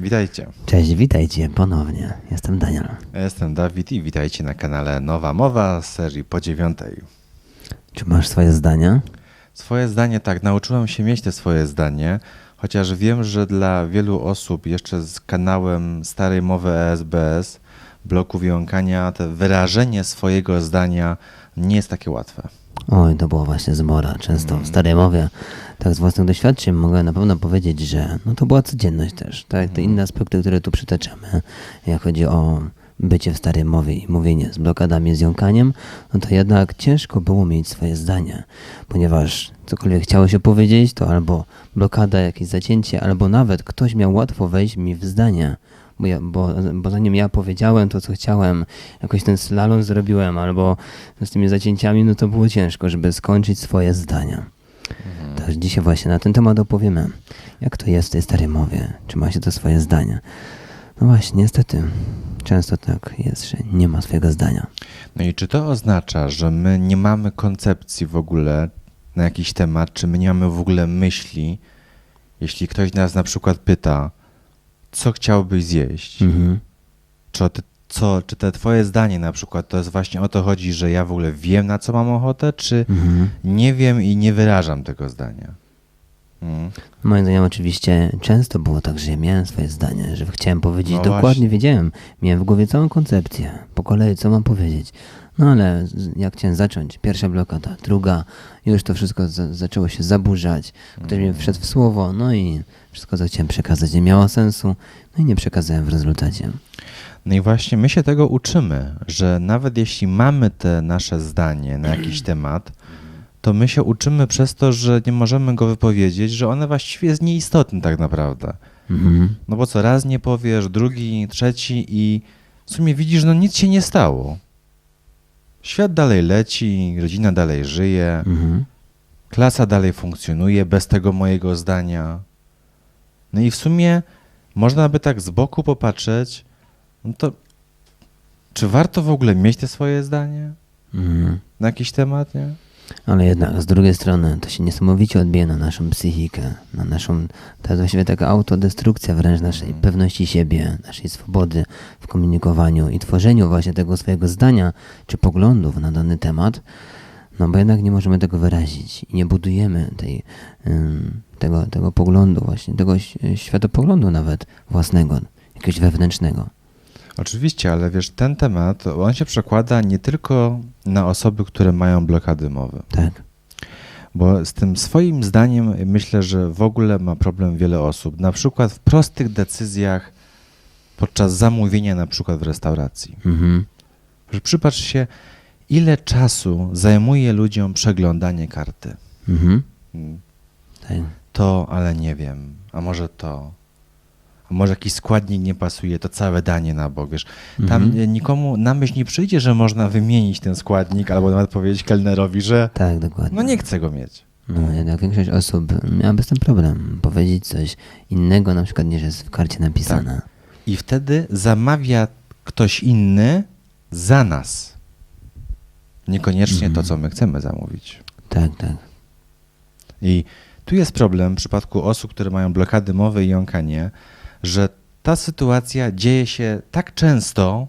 Witajcie. Cześć, witajcie ponownie. Jestem Daniel. Ja jestem Dawid i witajcie na kanale Nowa Mowa z serii po dziewiątej. Czy masz swoje zdania? Swoje zdanie, tak, nauczyłem się mieć te swoje zdanie, chociaż wiem, że dla wielu osób jeszcze z kanałem starej mowy ESBS, bloków jąkania, to wyrażenie swojego zdania nie jest takie łatwe. Oj, to było właśnie zmora. Często Mm. w starej mowie, tak z własnych doświadczeń mogę na pewno powiedzieć, że no to była codzienność też. Tak, Mm. te inne aspekty, które tu przytaczamy, jak chodzi o bycie w starej mowie i mówienie z blokadami, z jąkaniem, no to jednak ciężko było mieć swoje zdanie, ponieważ cokolwiek chciało się powiedzieć, to albo blokada, jakieś zacięcie, albo nawet ktoś miał łatwo wejść mi w zdanie. Bo, ja, bo, bo zanim ja powiedziałem to, co chciałem, jakoś ten slalom zrobiłem, albo z tymi zacięciami, no to było ciężko, żeby skończyć swoje zdania. Także dzisiaj właśnie na ten temat opowiemy. Jak to jest w tej starej mowie? Czy ma się to swoje zdanie? No właśnie, niestety, często tak jest, że nie ma swojego zdania. No i czy to oznacza, że my nie mamy koncepcji w ogóle na jakiś temat, czy my nie mamy w ogóle myśli, jeśli ktoś nas na przykład pyta, co chciałbyś zjeść? Mhm. Czy, ty, co, czy te twoje zdanie na przykład to jest właśnie o to chodzi, że ja w ogóle wiem, na co mam ochotę, czy Mhm. nie wiem i nie wyrażam tego zdania? Mm. Moim zdaniem oczywiście często było tak, że ja miałem swoje zdanie, że chciałem powiedzieć No dokładnie, właśnie. wiedziałem, miałem w głowie całą koncepcję, po kolei co mam powiedzieć. No ale jak chciałem zacząć, pierwsza blokada, druga, już to wszystko za zaczęło się zaburzać, ktoś mi wszedł w słowo, no i wszystko co chciałem przekazać nie miało sensu, no i nie przekazałem w rezultacie. No i właśnie my się tego uczymy, że nawet jeśli mamy te nasze zdanie na jakiś temat, to my się uczymy przez to, że nie możemy go wypowiedzieć, że one właściwie jest nieistotne tak naprawdę. Mhm. No bo co, raz nie powiesz, drugi, trzeci i w sumie widzisz, no nic się nie stało. Świat dalej leci, rodzina dalej żyje, Mhm. klasa dalej funkcjonuje bez tego mojego zdania. No i w sumie można by tak z boku popatrzeć, no to czy warto w ogóle mieć te swoje zdanie Mhm. na jakiś temat, nie? Ale jednak z drugiej strony to się niesamowicie odbija na naszą psychikę, na naszą, to jest właściwie taka autodestrukcja wręcz naszej Mhm. pewności siebie, naszej swobody w komunikowaniu i tworzeniu właśnie tego swojego zdania czy poglądów na dany temat, no bo jednak nie możemy tego wyrazić i nie budujemy tej, tego, tego poglądu właśnie, tego światopoglądu nawet własnego, jakiegoś wewnętrznego. Oczywiście, ale wiesz, ten temat, on się przekłada nie tylko na osoby, które mają blokady mowy, Tak. bo z tym swoim zdaniem myślę, że w ogóle ma problem wiele osób. Na przykład w prostych decyzjach podczas zamówienia na przykład w restauracji. Mhm. Przypatrz się, ile czasu zajmuje ludziom przeglądanie karty. Mhm. Mm, Tak. To, ale nie wiem, a może to. Może jakiś składnik nie pasuje, to całe danie na bok, wiesz. Tam Mhm. e, nikomu na myśl nie przyjdzie, że można wymienić ten składnik, albo nawet powiedzieć kelnerowi, że Tak, dokładnie. no nie chcę go mieć. No, jednak większość osób miałaby z tym problem. Powiedzieć coś innego, na przykład, niż jest w karcie napisane. I wtedy zamawia ktoś inny za nas. Niekoniecznie to, Mhm. co my chcemy zamówić. Tak, tak. I tu jest problem w przypadku osób, które mają blokady mowy i jąkanie, że ta sytuacja dzieje się tak często,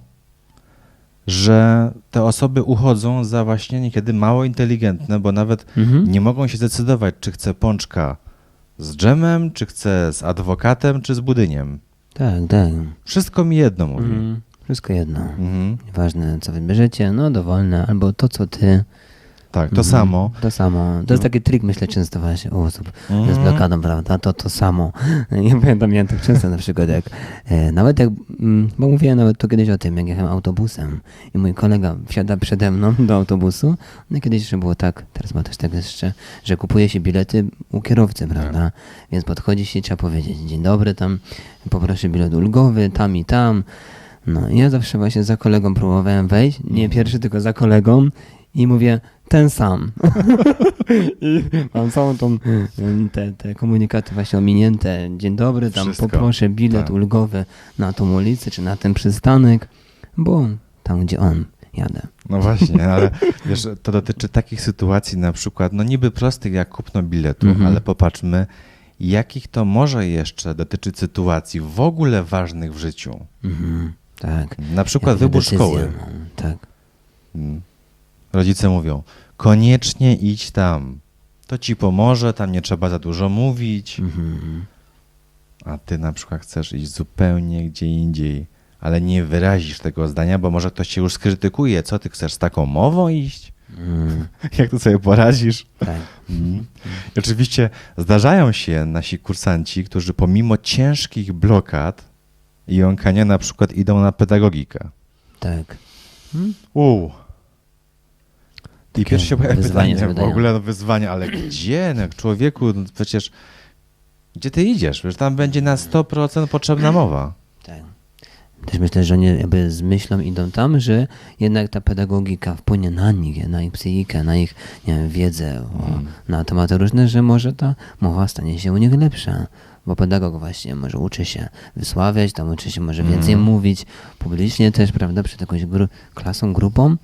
że te osoby uchodzą za właśnie niekiedy mało inteligentne, bo nawet Mhm. nie mogą się zdecydować, czy chce pączka z dżemem, czy chce z adwokatem, czy z budyniem. Tak, tak. Wszystko mi jedno mówi. Mhm. Wszystko jedno. Mhm. Nieważne, co wybierzecie, no dowolne, albo to, co ty. Tak, to Mhm. samo. To samo. To jest taki trik, myślę, często właśnie u osób z Mhm. blokadą, prawda? To to samo. Ja pamiętam, miałem tak często na przykład, jak e, nawet jak, mm, bo mówiłem nawet to kiedyś o tym, jak jechałem autobusem i mój kolega wsiada przede mną do autobusu, no i kiedyś jeszcze było tak, teraz ma też tak jeszcze, że kupuje się bilety u kierowcy, prawda? Więc podchodzi się i trzeba powiedzieć, dzień dobry, tam poproszę bilet ulgowy, tam i tam. No i ja zawsze właśnie za kolegą próbowałem wejść, nie pierwszy, tylko za kolegą i mówię, ten sam. I mam całą tą, ym, te, te komunikaty właśnie ominięte. Dzień dobry, tam Wszystko. poproszę bilet Tak. ulgowy na tą ulicę, czy na ten przystanek, bo tam, gdzie on jadę. No właśnie, ale wiesz, to dotyczy takich sytuacji na przykład, no niby prostych jak kupno biletu, Mhm. ale popatrzmy, jakich to może jeszcze dotyczyć sytuacji w ogóle ważnych w życiu. Mhm. Tak. Na przykład Jakieś wybór szkoły. Tak. Mm. Rodzice mówią, koniecznie idź tam. To ci pomoże, tam nie trzeba za dużo mówić. Mhm. A ty na przykład chcesz iść zupełnie gdzie indziej, ale nie wyrazisz tego zdania, bo może ktoś cię już skrytykuje. Co ty chcesz z taką mową iść? Mm, Jak to sobie poradzisz? tak. Mm. Oczywiście zdarzają się nasi kursanci, którzy pomimo ciężkich blokad i jąkania na przykład idą na pedagogikę. Tak. Uuu. I pierwsze się pojawia wyzwanie pytanie, w ogóle no wyzwanie, ale gdzie? No, człowieku, no przecież gdzie ty idziesz? Przecież tam będzie na 100% potrzebna mowa. Tak. Też myślę, że oni jakby z myślą idą tam, że jednak ta pedagogika wpłynie na nich, na ich psychikę, na ich wiem, wiedzę o, Mm. na tematy różne, że może ta mowa stanie się u nich lepsza. Bo pedagog właśnie może uczy się wysławiać, tam uczy się może więcej Mm. mówić publicznie też, prawda, przed jakąś gru- klasą, grupą.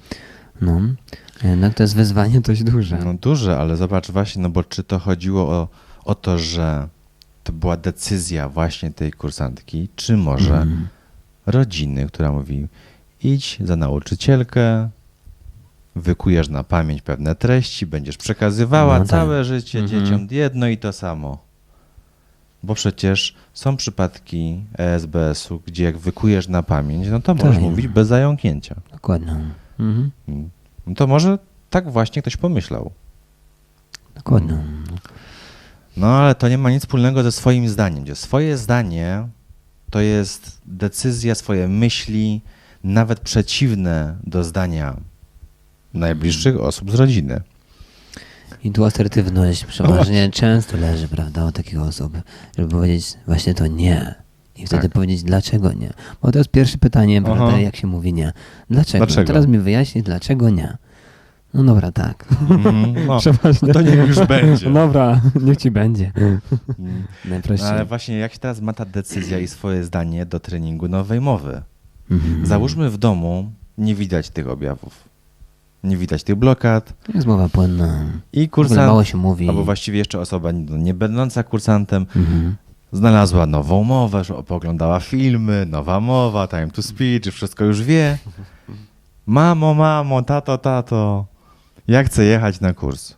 No, jednak to jest wyzwanie dość duże. No duże, ale zobacz właśnie, no bo czy to chodziło o, o to, że to była decyzja właśnie tej kursantki, czy może Mhm. rodziny, która mówi idź za nauczycielkę, wykujesz na pamięć pewne treści, będziesz przekazywała No tak. całe życie Mhm. dzieciom jedno i to samo. Bo przecież są przypadki ESBS-u, gdzie jak wykujesz na pamięć, no to możesz Tak. mówić bez zająknięcia. Dokładnie. Mhm. Mm. No to może tak właśnie ktoś pomyślał. Dokładnie. No ale to nie ma nic wspólnego ze swoim zdaniem, gdzie swoje zdanie to jest decyzja, swoje myśli, nawet przeciwne do zdania najbliższych osób z rodziny. I tu asertywność przeważnie często leży, prawda, u takich osób, żeby powiedzieć właśnie to nie. I wtedy Tak. powiedzieć, dlaczego nie. Bo to jest pierwsze pytanie, Aha. prawda, jak się mówi nie. Dlaczego? Dlaczego? Teraz mi wyjaśnij, dlaczego nie. No dobra, tak. Mhm, no, to niech już będzie. Dobra, niech ci będzie. Mm. Najprościej. No, ale właśnie jak się teraz ma ta decyzja i swoje zdanie do treningu nowej mowy? Mhm. Załóżmy w domu, nie widać tych objawów. Nie widać tych blokad Jest mowa płynna. i kursant, mało się mówi. albo właściwie jeszcze osoba no, nie będąca kursantem, Mhm. Znalazła nową mowę, że poglądała filmy, nowa mowa, time to speech, wszystko już wie. Mamo, mamo, tato, tato, ja chcę jechać na kurs.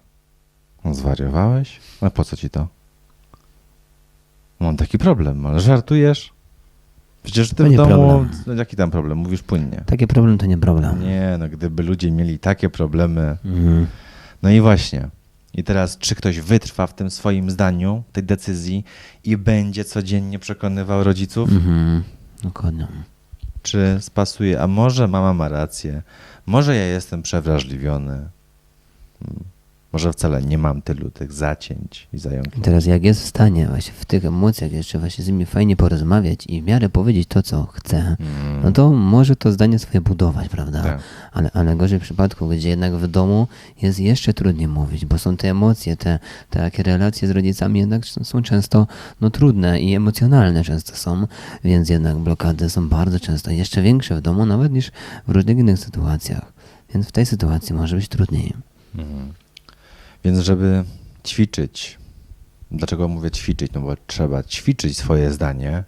Zwariowałeś? A po co ci to? Mam taki problem, ale żartujesz? Przecież ty To w nie domu, problem. no, jaki tam problem? Mówisz płynnie. Taki problem to nie problem. Nie, no gdyby ludzie mieli takie problemy. Mhm. No i właśnie. I teraz, czy ktoś wytrwa w tym swoim zdaniu, tej decyzji i będzie codziennie przekonywał rodziców, Mhm. Dokładnie. czy spasuje, a może mama ma rację, może ja jestem przewrażliwiony, może wcale nie mam tylu tych zacięć i zająknięć. teraz jak jest w stanie właśnie w tych emocjach jeszcze właśnie z nimi fajnie porozmawiać i w miarę powiedzieć to, co chce, Mm, no to może to zdanie swoje budować, prawda? tak. Ale, ale gorzej w przypadku, gdzie jednak w domu jest jeszcze trudniej mówić, bo są te emocje, te, te takie relacje z rodzicami jednak są- często no, trudne i emocjonalne często są, więc jednak blokady są bardzo często jeszcze większe w domu nawet niż w różnych innych sytuacjach. Więc w tej sytuacji może być trudniej. Mhm. Więc żeby ćwiczyć, dlaczego mówię ćwiczyć? No bo trzeba ćwiczyć swoje zdanie,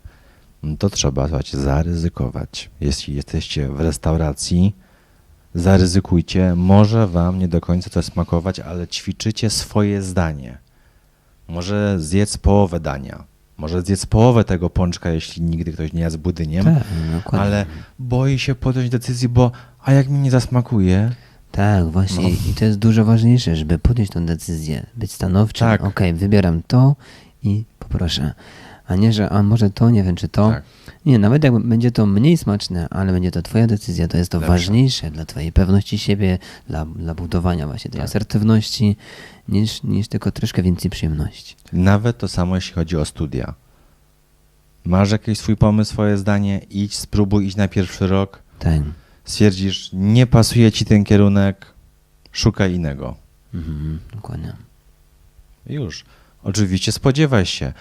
to trzeba, słuchajcie, zaryzykować. Jeśli jesteście w restauracji, zaryzykujcie, może wam nie do końca to smakować, ale ćwiczycie swoje zdanie. Może zjedz połowę dania, może zjedz połowę tego pączka, jeśli nigdy ktoś nie jadł budyniem, Tak, ale boi się podjąć decyzji, bo a jak mi nie zasmakuje, Tak, właśnie. No. I to jest dużo ważniejsze, żeby podjąć tę decyzję, być stanowczym. Tak. Okej, wybieram to i poproszę. A nie, że a może to, nie wiem czy to. Tak. Nie, nawet jak będzie to mniej smaczne, ale będzie to twoja decyzja, to jest to Lepsze. ważniejsze dla twojej pewności siebie, dla, dla budowania właśnie tej Tak. asertywności, niż, niż tylko troszkę więcej przyjemności. Nawet to samo, jeśli chodzi o studia. Masz jakiś swój pomysł, swoje zdanie, idź, spróbuj, idź na pierwszy rok. Tak. Stwierdzisz, nie pasuje ci ten kierunek, szukaj innego. Mhm, dokładnie. Już. Oczywiście spodziewaj się.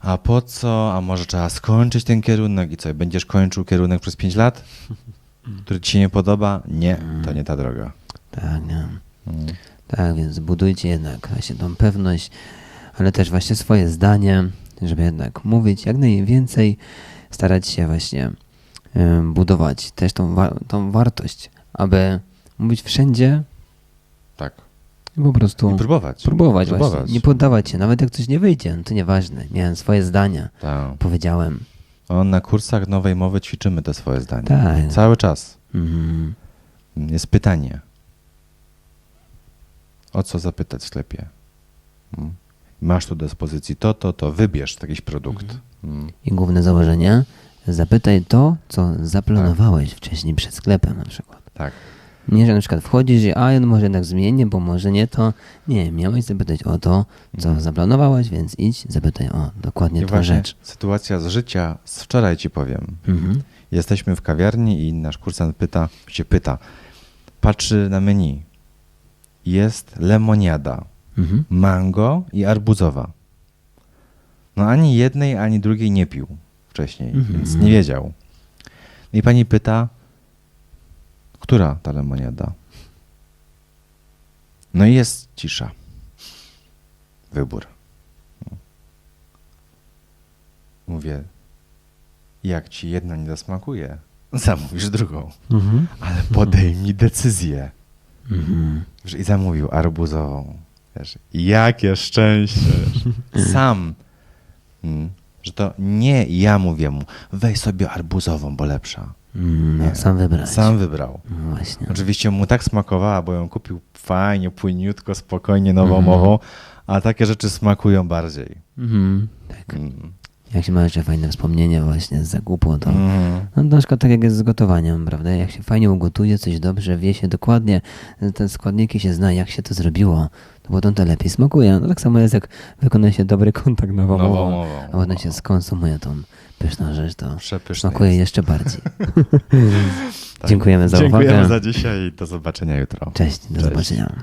A po co? A może trzeba skończyć ten kierunek i co? Będziesz kończył kierunek przez 5 lat, który ci się nie podoba? Nie, to nie ta droga. Tak, nie. Mm. Tak, więc budujcie jednak właśnie tą pewność, ale też właśnie swoje zdanie, żeby jednak mówić jak najwięcej, starać się właśnie budować też tą, wa- tą wartość, aby mówić wszędzie Tak. i po prostu I próbować. próbować, próbować. właśnie, nie poddawać się, nawet jak coś nie wyjdzie, no to nieważne, miałem swoje zdania, Tak. powiedziałem. O, na kursach nowej mowy ćwiczymy te swoje zdania. Tak. Cały czas. Mhm. Jest pytanie. O co zapytać w sklepie? Mm. Masz tu do dyspozycji to, to, to. Wybierz jakiś produkt. Mm. I główne założenie, zapytaj to, co zaplanowałeś wcześniej przed sklepem na przykład. Tak. Nie, że na przykład wchodzisz i a, ja może jednak zmienię, bo może nie to. Nie, miałeś zapytać o to, co Mhm. zaplanowałeś, więc idź, zapytaj o dokładnie I tą rzecz. sytuacja z życia z wczoraj ci powiem. Mhm. Jesteśmy w kawiarni i nasz kursant pyta, się pyta, patrzy na menu. Jest lemoniada, Mhm. mango i arbuzowa. No ani jednej, ani drugiej nie pił wcześniej, Mhm. więc nie wiedział. No I pani pyta, która ta lemoniada? No i jest cisza. Wybór. Mówię, jak ci jedna nie zasmakuje, zamówisz drugą. Mhm. Ale podejmij decyzję. Mhm. Wiesz, I zamówił arbuzową. Wiesz, jakie szczęście. Sam. Mm, że to nie ja mówię mu, weź sobie arbuzową, bo lepsza. Mm, Nie. sam wybrać. Sam wybrał. No właśnie. Oczywiście mu tak smakowała, bo ją kupił fajnie, płynniutko, spokojnie, nową Mhm. mową, a takie rzeczy smakują bardziej. Mhm. Tak. Mm. Jak się ma jeszcze fajne wspomnienie właśnie z zakupu, to Mm. no, na przykład tak jak jest z gotowaniem, prawda? Jak się fajnie ugotuje coś dobrze, wie się dokładnie, te składniki się zna, jak się to zrobiło, to potem to lepiej smakuje. No tak samo jest jak wykonuje się dobry kontakt nową Nową mową, mową. a potem się skonsumuje tą pyszną rzecz, to smakuje jest. jeszcze bardziej. Tak. Dziękujemy za Dziękujemy uwagę. za dzisiaj i do zobaczenia jutro. Cześć, do Cześć. zobaczenia.